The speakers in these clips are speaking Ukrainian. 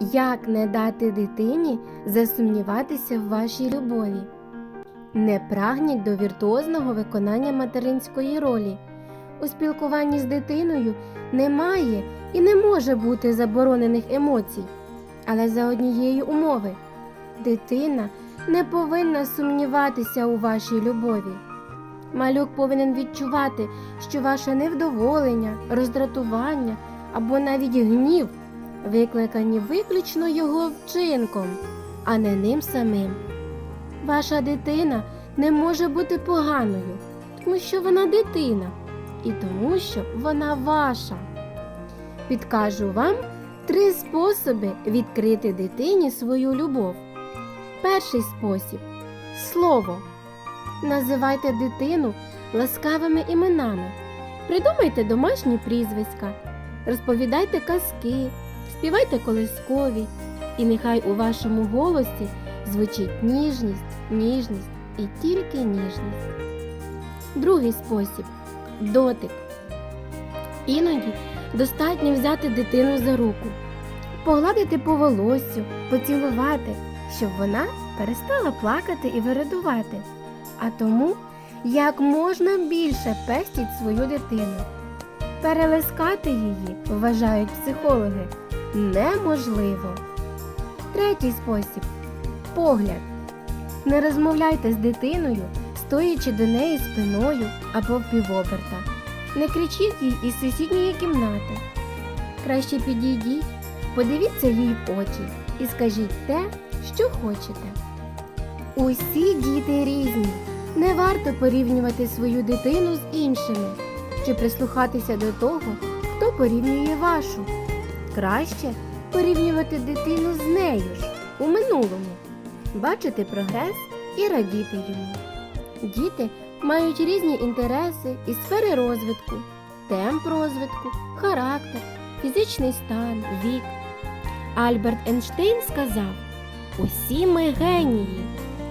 Як не дати дитині засумніватися в вашій любові? Не прагніть до віртуозного виконання материнської ролі. У спілкуванні з дитиною немає і не може бути заборонених емоцій, але за однієї умови дитина не повинна сумніватися у вашій любові. Малюк повинен відчувати, що ваше невдоволення, роздратування або навіть гнів викликані виключно його вчинком, а не ним самим. Ваша дитина не може бути поганою, тому що вона дитина і тому, що вона ваша. Підкажу вам три способи відкрити дитині свою любов. Перший спосіб слово. Називайте дитину ласкавими іменами. Придумайте домашні прізвиська, розповідайте казки, співайте колискові, і нехай у вашому голосі звучить ніжність, ніжність і тільки ніжність. Другий спосіб дотик. Іноді достатньо взяти дитину за руку, погладити по волоссю, поцілувати, щоб вона перестала плакати і вирадувати. А тому як можна більше пестіть свою дитину. Перелискати її, вважають психологи, неможливо. Третій спосіб погляд. Не розмовляйте з дитиною, стоячи до неї спиною або впівоберта. Не кричіть їй із сусідньої кімнати. Краще підійдіть, подивіться їй в очі і скажіть те, що хочете. Усі діти різні. Не варто порівнювати свою дитину з іншими чи прислухатися до того, хто порівнює вашу. Краще порівнювати дитину з нею ж у минулому, бачити прогрес і радіти йому. Діти мають різні інтереси і сфери розвитку, темп розвитку, характер, фізичний стан, вік. Альберт Ейнштейн сказав: усі ми генії.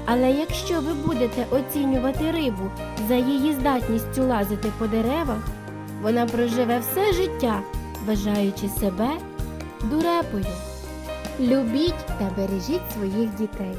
Але якщо ви будете оцінювати рибу за її здатністю лазити по деревах, вона проживе все життя, вважаючи себе дурепою. Любіть та бережіть своїх дітей.